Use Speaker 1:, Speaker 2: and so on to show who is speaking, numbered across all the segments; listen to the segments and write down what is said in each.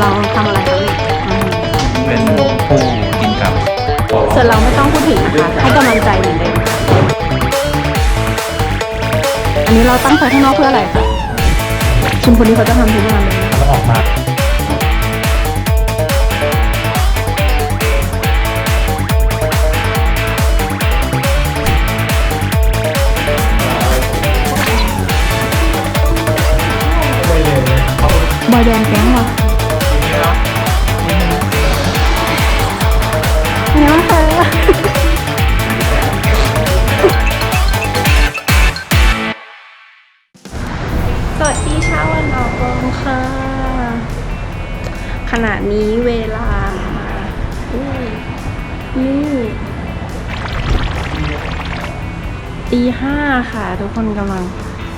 Speaker 1: เราทำอะไรครับเนี่ยอืม
Speaker 2: เป็นผู้กินกับ
Speaker 1: ส่วนเราไม่ต้องพูดถึงนะคะให้กำลังใจเหมือนเดิมอันนี้เราตั้งใจข้างนอกเพื่ออะไรคะคุณคนนี้เขาจะทำทุกงานเลย
Speaker 2: แล้วออกมา
Speaker 1: บอยแบนด์แก๊งว่ะอั นี้เวลานี่ตีห้าค่ะ ทุกคนกำลัง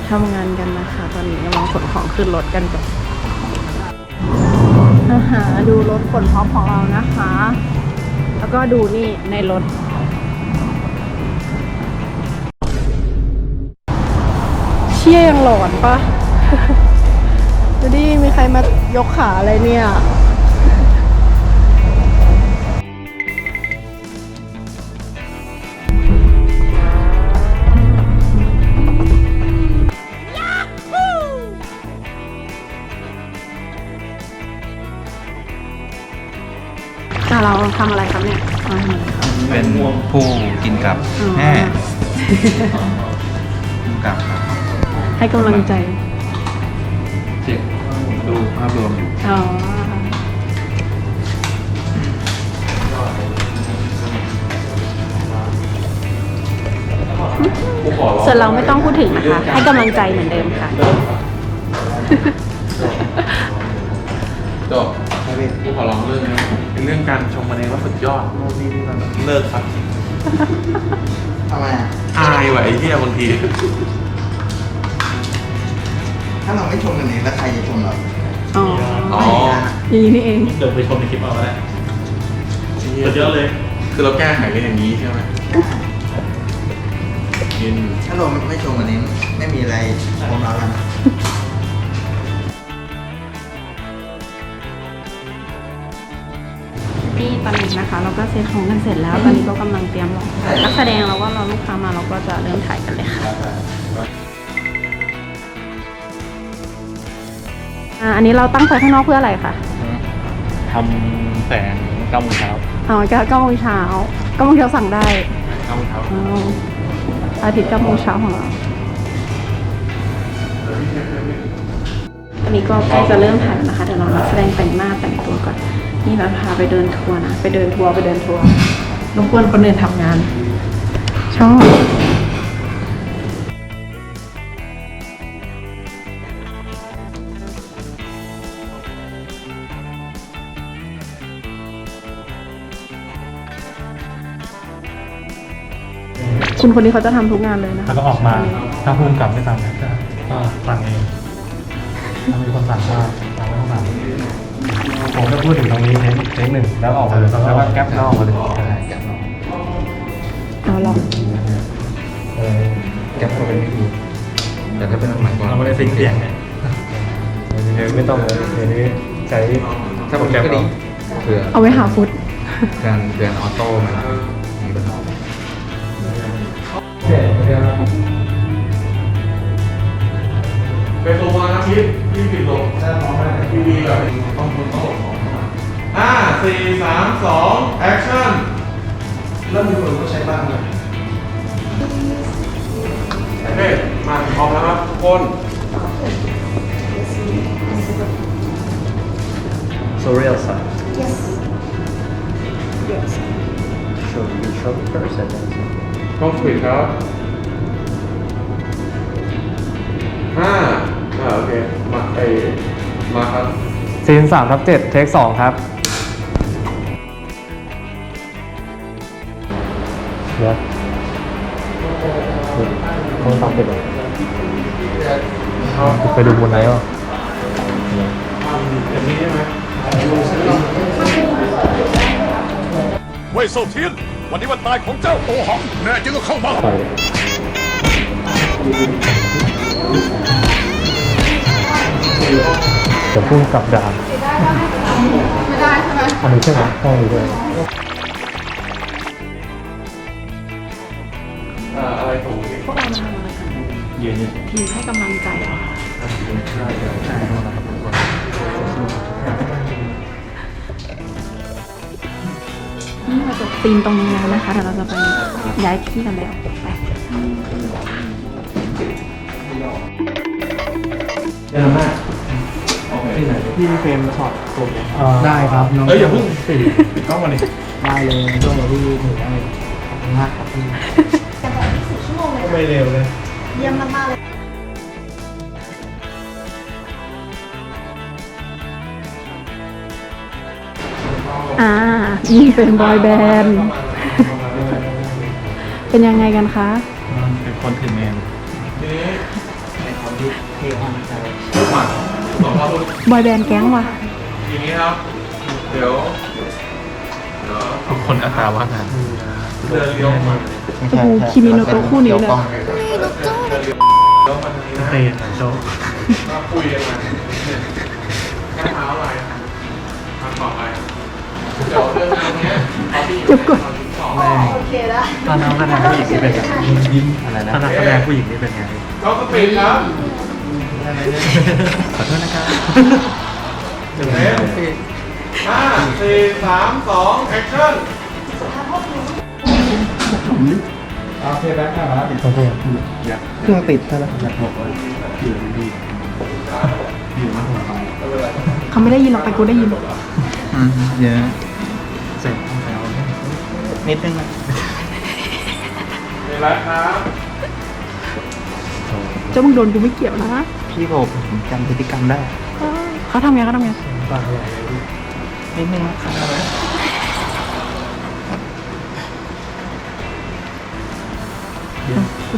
Speaker 1: ทำงานกันนะคะ ตอนนี้กำลังขนของขึ้นรถกันก่อนอาหาดูรถขนพร้อมของเรานะคะ แล้วก็ดูนี่ในรถเชี่ยยังหลอนปะดูดิมีใครมายกขาอะไรเนี่ย ทำอะไรครับเนี่ยเราทำอะไรครับ
Speaker 2: เป็นผู้กินกับ
Speaker 1: อ๋อ
Speaker 2: แม่กินกับครับ
Speaker 1: ให้กำลังใจ
Speaker 2: เช็คดูภาพรวมอยู่
Speaker 1: อ๋อส่วนเราไม่ต้องพูดถึงนะคะ ให้กำลังใจเหมือนเดิมค่ะ
Speaker 3: จบกูขอร้องเรื่องนี้ เป็นเรื่องการชมมันเองว่าสุดยอดโน่นนี่นี่นั่นเลิกครับ
Speaker 4: ทำไมอะ
Speaker 3: อายว่ะไอ้เหี้ยบางที
Speaker 4: ถ้าเราไม่ชมกันเองแล้วใครจะชมเรา
Speaker 1: อ๋อ
Speaker 3: อ๋อ
Speaker 1: อย่างนี้นี่เอง
Speaker 5: เดี๋ยวไปชมในคลิปเอาก็ได้
Speaker 3: ไอ้หี้
Speaker 5: สุดยอดเลย
Speaker 3: คือเราแก้ไขกันอย่างนี้ใช่ไหมกิน
Speaker 4: ถ้าเราไม่ชมกันเองไม่มีอะไรชมเราแล้ว นะ
Speaker 1: นี่ตอนนี้นะคะ เราก็เซ็ตของกันเสร็จแล้ว ตอนนี้ก็กำลังเตรียมรอนักแสดงแล้วก็รอลูกค้ามาเราก็จะเริ่มถ่ายกันเลยค่ะอ่าอันนี้เราตั้งไฟข้างนอกเพื่ออะไรคะ
Speaker 2: ทำแสงเก้าโมงเช้า
Speaker 1: อ๋อเก้าโมงเช้าเก้าโมงเช้าสั่งได้
Speaker 3: เท้าเท้า
Speaker 1: อ๋ออาทิตย์เก้าโมงเช้าของเราอันนี้ก็ใกล้จะเริ่มถ่ายแล้วนะคะเดี๋ยวเรานักแสดงแต่งหน้าแต่งตัวก่อน นี่เราพาไปเดินทัวร์นะ ไปเดินทัวร์ไปเดินทัวร์รบกวนคนอื่นทำงาน ชอบคุณคนนี้เขาจะทำทุกงานเลยนะ
Speaker 5: แล้วก็ออกมาถ้าภูมิกับไม่ทำเนี่ยก็ก็สั่งเองถ้ามีคนสั่งก็เราไม่ต้องสั่ง ผมจะพูดถึงตรงนี้เทคเทคหนึ่งแล้วออกมาเลยแล้วก็แก๊ปนอกมาเลย
Speaker 1: เอาลอง
Speaker 5: เออ
Speaker 3: แก้ตัวเป็นไม่ดีแต่ถ้าเป็นสมัยก่อน
Speaker 5: เราไม่ได้ซิงเสียงไงเดี๋ยวไม่ต้องเลยเดี๋ยวนี้ใช้
Speaker 3: ถ้าผมก็ดีเผื่อ
Speaker 1: เอาไว้หาฟุต
Speaker 3: การเตือนออโต้มันมีปัญหาเป็นโซวานะพิษที่ผิดลง ทีวีแบบต้องต้องต้องของห้าสี่สามสองแอคชั่น
Speaker 4: เริ่มมีคนก็ใช้บ้างเลย
Speaker 3: โอเคมาพร้อมแล้วครับทุกคน
Speaker 2: So real side Yes Yes So you show me first and then
Speaker 3: กล้องผิดครับ
Speaker 5: ซีนสามทับเจ็ดเทคสองครับเดี๋ยวต้องทำเสร็จเลยไปดูบนไหนอะ
Speaker 3: อย่างนี้ใช่ไหม
Speaker 6: เว่ยเซาเทียนวันนี้วันตายของเจ้าโอหังแน่จริงก็เข้ามา
Speaker 5: ไป จะพุ่งกลับดาน
Speaker 7: อันนี้ใช่ไหมต้องดูด้วย
Speaker 3: เอ่ออะไรถูกอีก
Speaker 1: พวกเรามาทำอะไรกัน
Speaker 7: ยืนยืน
Speaker 1: ทีมให้กำลังใจเหรอนี่เราจบซีนตรงนี้แล้วนะคะเดี๋ยวเราจะไปย้ายที่กันแล้วไป
Speaker 3: เดินหน้าโอเค
Speaker 7: พี่เฟรมช็อตผมได้ครับน้อง
Speaker 3: เอ้ยอย่าเพิ่งปิดปิดกล้องมาดิ
Speaker 7: ได้เลยช่วงเราพี่หนูได้ขอบคุณมากครับพี่
Speaker 3: ไม่เร็วเลย
Speaker 1: อ่านี่เป็นบอยแบนด์ เป็นยังไงกันคะ
Speaker 7: เป็นคนถือเมน
Speaker 3: ทีนี้
Speaker 4: เป็นคนที่เท่มากใจ
Speaker 3: พูดมาสองรอ บพูด
Speaker 1: บอยแบนด์แก๊งว่ะ
Speaker 3: อย่างนี้ครับ เดี๋ยวเดี๋ยว
Speaker 7: ทุกคนอัตราว่างงาน
Speaker 3: เดินเลี้ยวมา
Speaker 1: โอ้โหคิมิโนโตะคู่นี้เลย
Speaker 3: เดินเลี้ยวมาทางนี้นะ
Speaker 7: เตะโชว์
Speaker 3: มาคุยกันมาเนี่ยแค่เท้าอะไรทางต่อไปเดี๋ยวเรื่องงานเนี้ยเอาที่
Speaker 1: เจ็บกด
Speaker 3: เอาที่สอง
Speaker 7: ถ้านักแสดงผู้หญิงนี่เป็นไงยิ้มอะไรนะถ้านักแสดงผู้หญิงนี่เป็นไง
Speaker 3: ก็สปีดครับ
Speaker 7: ขอโทษนะครับ
Speaker 3: หนึ่งเมตรห้าสี่สามสองแอคชั่น
Speaker 7: โอเคแบ๊คครับโอเคเครื่องติดใช่ไหมอยากบอกว่าอยู่ดีอยู่มากกว่า
Speaker 1: เขาไม่ได้ยินหรอกแต่กูได้ยิน
Speaker 4: อืมเยอะ
Speaker 7: เสร็จแล้ว
Speaker 4: นิดนึงนะ
Speaker 3: เวลาครับ
Speaker 1: เจ้ามึงโดนกูไม่เกี่ยวนะ
Speaker 4: พี่ผมผมจำพฤติกรรมได้
Speaker 1: เขาทำไงเขาทำไง
Speaker 7: ปากอร่อย
Speaker 4: นิดนึงนะครับ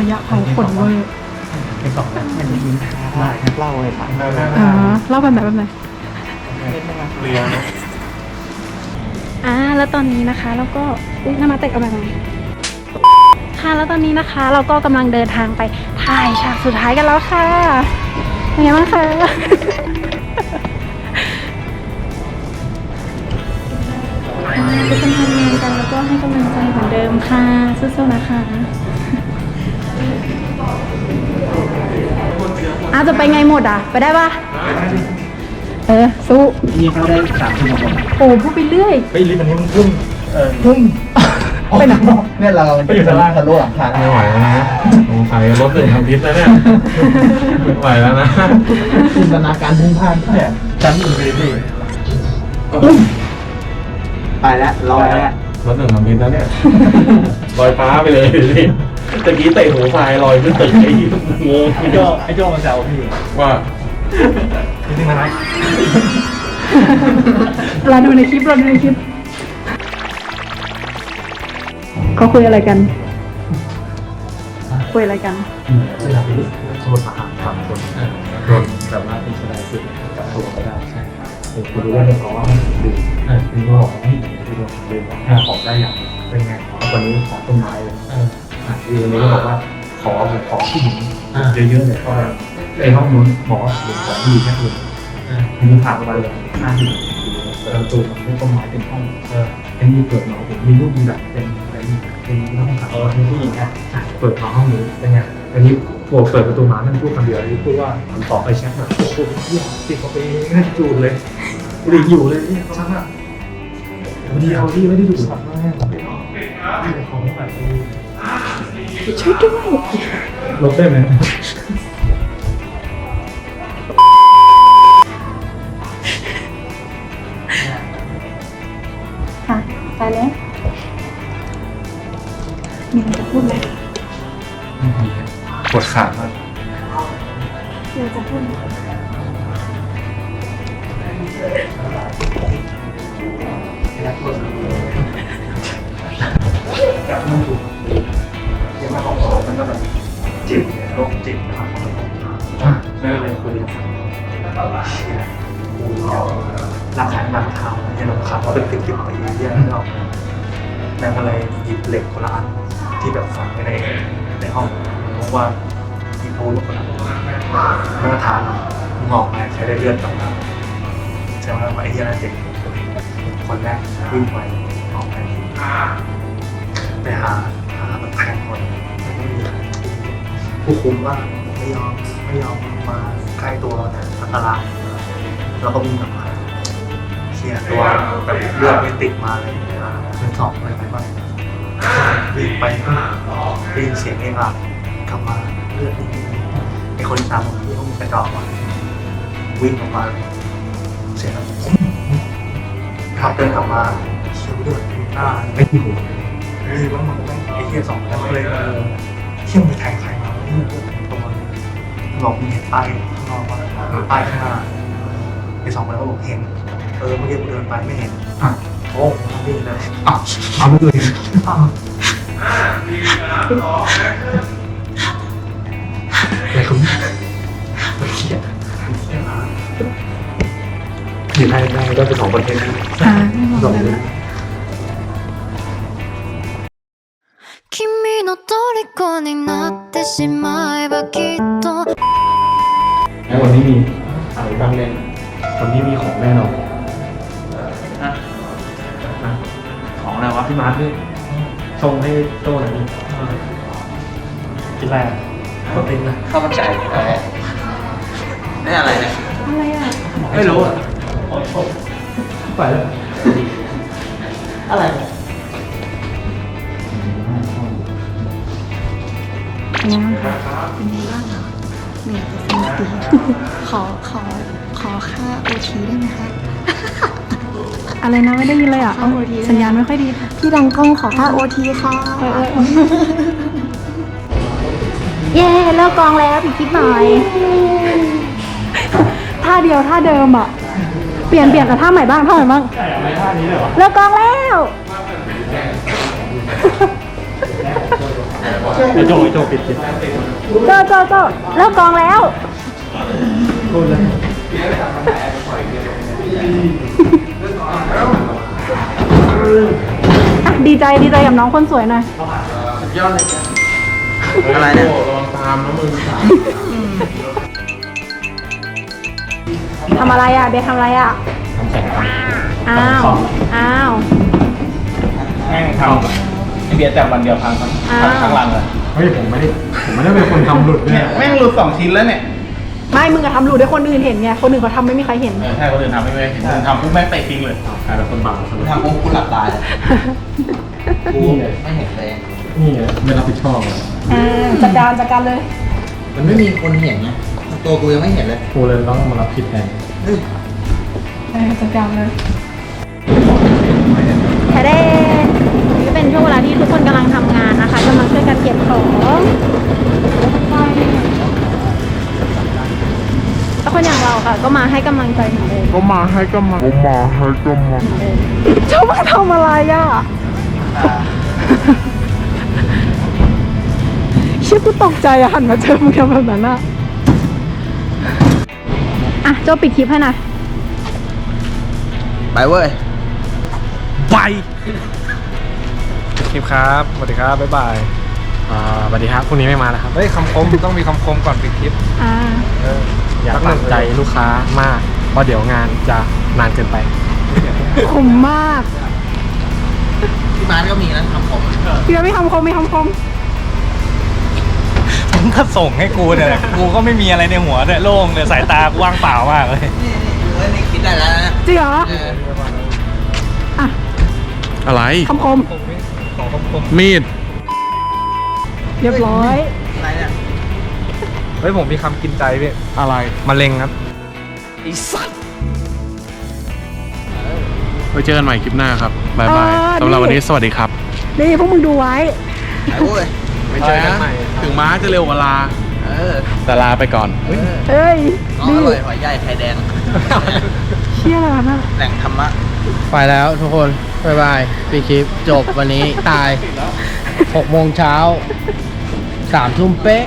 Speaker 1: ระยะเผาขนเวอร์
Speaker 7: เป็นสองแบบ
Speaker 4: มันยิ้มได้เล่าเลยครับ
Speaker 1: อ่าเล่าแบบไหนแบบไหน
Speaker 4: นิดนึงนะ
Speaker 3: เรียน
Speaker 1: อ่าแล้วตอนนี้นะคะเราก็อุ๊ยน้ามาเตะเอาแบบไหนค่ะแล้วตอนนี้นะคะ เราก็กำลังเดินทางไปถ่ายฉากสุดท้ายกันแล้วค่ะ เป็นไงบ้างคะอ่าก็เป็นทำงานกันแล้วก็ให้กำลังใจเหมือนเดิมค่ะสู้ๆนะคะอาจะไปไงหมดอะ ไปได้ปะเออสู้
Speaker 7: พี่เขาได้สามชั่วโมง
Speaker 1: โอ้พูดไปเรื่อย
Speaker 7: เฮ้ยลิฟต์อันนี้มันพุ่งเออพุ่ง
Speaker 1: ไปไหน
Speaker 4: เนี่ยเรา
Speaker 7: ไปอยู่ชั้นล่าง
Speaker 4: ทะลุหลังคา
Speaker 3: ไม่ไหวแล้วนะสงสัยรถถึงทำพิษแล้วเนี่ยไม่ไหวแล้วนะ
Speaker 4: จินตนาการพุ่งพลาดแค่
Speaker 7: ชั้นอินฟินิตี้
Speaker 4: ไปแล้วลอยแล้ว
Speaker 3: รถหนึ่งทำพิษแล้วเนี่ยลอยฟ้าไปเลยดิตะกี้เตะหัวไฟลอยขึ้นตึกไอ้งง
Speaker 7: ไอ้โจ้ไอ้โจ้มันแซวพี่
Speaker 3: ว่า
Speaker 7: นิดนึงนะครับ
Speaker 1: เราดูในคลิปเราดูในคลิป เขาคุยอะไรกัน คุยอะไรกัน
Speaker 7: เวลาไปสมุทรสาครสามคนรถแบบว่าเป็นชายสุดกับตัวก็ได้ใช่ผมคุณรู้ว่าเนี่ยเขาว่าดื่มเออคุณบอกให้ดื่มดื่มถ้าของได้อย่างเป็นไงขอตอนนี้ขอต้นไม้เลยเอออะทีนี้ก็บอกว่าขอผมขอผู้หญิงเยอะๆเลยก็ไอ้ห้องนู้นบอกว่าผมขอผู้หญิงแค่คนทีนี้ผ่านไปเลยห้าสิบ ประตูเป็นต้นไม้เป็นห้องเออไอ้นี่เปิดมาผมมีรูปแบบเป็นเป็นเป็นห้องขังเป็นผู้หญิงอะเปิดมาห้องนี้เป็นไงอันนี้โผล่เปิดประตูมามันพูดคำเดียวที่พูดว่าผมขอไปแช็คแบบโอ้โหเยี่ยมติดเขาไปนั่นจูดเลยหลีอยู่เลยเนี่ยช่างอะเดียวที่ไม่ได้ดูสัตว์มากนี่เป็นของแบบ
Speaker 1: ช่วยด้วย
Speaker 7: ลบได้ไหม
Speaker 1: ไม่
Speaker 7: เลยคุยรักษานหลังเท้าเนี่ยเราขับมาเป็นสิบสิบปีแยกไม่ออกแม่ก็เลยหยิบเหล็กคนละอันที่แบบฝังไว้ในในห้องเพราะว่าที่พูดคนละมาตรฐานงอกไปใช้ได้เลือดกลับมาใช่ไหมว่าไอ้เหี้ยนั่นเด็กคนแรกวิ่งไปออกไปไปหาหาแบบแทงคนแล้วก็มีผู้คุมว่า ยอมไม่ยอมมาใกล้ตัวเราเนี่ยอันตรายเราก็วิ่งกลับมาเคลียร์ตัวแบบเลือดไม่ติดมาเลยเป็นสองเลยไปบ้างวิ่งไปได้ยินเสียงเองอะกลับมาเลือดนี่ไอคนตามผมที่เขามีกระจอกอะวิ่งออกมาเสียงขับเดินกลับมาเชี่ยวเลือดหน้าไม่อยู่รีบว่ามันไม่ไอ้เหี้ยสองคนก็เลยเชี่ยวมีแทงใคร บอกมีเห็นป้ายข้างนอกว่าป้ายข้างหน้าไอ้สองคนก็บอกเห็น เออเมื่อกี้กูเดินไปไม่เห็นอะโอ้นี่เลยอะเอาไม่เลยอะอะไรคุณไม่เครียดอยู่ได้ได้ได้เป็นของประเทศนะ
Speaker 1: อ่าไม่บอก
Speaker 7: สอง
Speaker 1: เลย
Speaker 7: เลย
Speaker 8: 虜になってしまえばきっと
Speaker 7: ไอ้วันนี้มีอะไรบ้างเล่นวันนี้มีของแน่นอน
Speaker 9: ของอะไรวะ
Speaker 7: พี่มาร์ทด้วยชงให้โต้หน่อยดิกินอะไรอ่ะโปรตีนนะ
Speaker 4: ข้าวมันไก่อะไรนี่อะไรเนี่ย
Speaker 1: อะไรอ่ะ
Speaker 9: ไม่รู้อ่ะ
Speaker 7: ไปแล้ว
Speaker 4: อะไร
Speaker 1: ไงบ้างคะเป็นยังไงบ้างคะเหนื่อยจะสิ้นปีขอขอขอค่าโอทีได้ไหมคะ อะไรนะไม่ได้ยินเลยอะ
Speaker 8: ค่า OT
Speaker 1: สัญญาณไม่ค่อยดี
Speaker 8: พี่ดังกล้องขอค่าโอทีค่ะ
Speaker 1: เออเออเออ
Speaker 8: เย้เลิกกองแล้วพี่คิดหน่อย
Speaker 1: ท่าเดียวท่าเดิมอะ เปลี่ยนเปลี่ยนแต่ท่าใหม่บ้างท่าใหม่บ้าง
Speaker 7: ท่านี้เลยเหรอ
Speaker 1: เลิกกองแล้ว
Speaker 7: ไอโจไอโจปิดปิด
Speaker 1: โจโจโจเลิกกองแล้ว
Speaker 7: พูดเลย
Speaker 1: ดีใจดีใจกับน้องคนสวยหน่อยย
Speaker 4: อดเลยอะไรเนี่ย
Speaker 3: ลองตามนะมึง
Speaker 1: ทำอะไรอะเบสทำอะไรอะ
Speaker 7: ทำแข่ง
Speaker 1: อ้าว อ้าว
Speaker 9: แม่งทำ เบียร์แต่วันเดียวพังทั้ง
Speaker 1: อ้าว
Speaker 9: ทั้งรังเลย
Speaker 7: เฮ้ยผมไม่ได้ผมไม่ได้เป็นคนทำหลุดเนี่ย
Speaker 9: แม่งหลุดสองชิ้นแล้วเนี่ย
Speaker 1: ไม่มึงอะทำหลุดให้คนอื่นเห็นไงคนอื่นเขาทำไม่มีใครเห็น
Speaker 9: เออใช่คนอื่นทำไม่ไม่เห็นคนอื่นทำปุ๊บแม่งเตะทิ้งเลย
Speaker 7: กลายเป็นคนบาปซะแล้ว
Speaker 4: ทำปุ๊บกูหลับตายเลย
Speaker 7: กูไง
Speaker 4: ไม่เห็นเลย
Speaker 7: นี่ไงไม่รับผิดชอบเลย
Speaker 1: อ่าจัดการจัดการเลย
Speaker 4: มันไม่มีคนเห็นไงตัวกูยังไม่เห็นเลย
Speaker 7: กูเลยต้องมารับผิดแทน
Speaker 4: เฮ้ย
Speaker 1: เออจัดการเลยแค่ได้นี่ก็เป็น ช่วงเวลาที่ทุกคนกำลังทำงานนะคะกำลังช่วยกันเก็บของแล้วคนอย่างเราค่ะ ก็มาให้กำลังใจเหมือนเดิม
Speaker 3: ก็มาให้ก็มาก็มาให้ก็มา
Speaker 1: เจ้ามาทำอะไรอะเชี่ยกูตกใจอะหันมาเจอมึงทำแบบนั้นอะอะโจ้ปิดคลิปให้หน่อย
Speaker 4: ไปเว้ย
Speaker 7: ไป คลิปครับสวัสดีครับบ๊ายบายอ่าสวัสดีครับพรุ่งนี้ไม่มาแล้วครับ
Speaker 5: เฮ้ยคำคม ต้องมีคำคมก่อนปิดคลิป
Speaker 1: อ่า
Speaker 5: เออ
Speaker 7: อย่า
Speaker 5: สักหนึ่
Speaker 7: ปัก
Speaker 5: ง
Speaker 7: ใจลูกค้ามากเพราะเดี๋ยวงานจะนานเกินไป
Speaker 1: ขมมาก
Speaker 4: ที่มาร์ทก็มีนะทำผม
Speaker 1: พี่ว่าไม่ทำคมไม่ทำคม
Speaker 5: มึงก็ส่งให้กูเนี่ยแหละกูก็ไม่มีอะไรในหัวเนี่ยโล่งเลยสายตากูว่างเปล่ามากเลย
Speaker 4: นี่นี่ดูไว้นี่คิดได้แล้วนะ
Speaker 1: จริงเหรอ
Speaker 4: เออ
Speaker 1: อะ
Speaker 3: อะไร
Speaker 1: คำคม
Speaker 5: ขอคำคม
Speaker 3: มีด
Speaker 1: เรียบร้อย
Speaker 4: อะไรเนี่ย
Speaker 5: เฮ้ยผมมีคำกินใจพี่
Speaker 3: อะไร
Speaker 5: มะเร็งครับ
Speaker 3: ไว้เจอกันใหม่คลิปหน้าครับบายบาย
Speaker 1: เออ
Speaker 3: สำหรับ
Speaker 1: นี่
Speaker 3: วันนี้สวัสดีครับ
Speaker 1: นี่พวกมึงดูไว้
Speaker 4: ไปเว้ย
Speaker 3: ไม่เจอกันใหม่ ถึงม้าจะเร็วกว่าลา
Speaker 4: เออ
Speaker 3: แต่ลาไปก่อน
Speaker 4: เออ
Speaker 1: เฮ้ย
Speaker 4: น้อง
Speaker 1: ดี
Speaker 4: อร่อยหอยใหญ่ไข่แดง
Speaker 1: เชี่ยอะไรวะน่ะ
Speaker 4: แหล่งธรรมะ
Speaker 2: ไปแล้วทุกคน บายบายปีคลิปจบวันนี้ตาย6โมงเช้า3ทุ่มเป๊ะ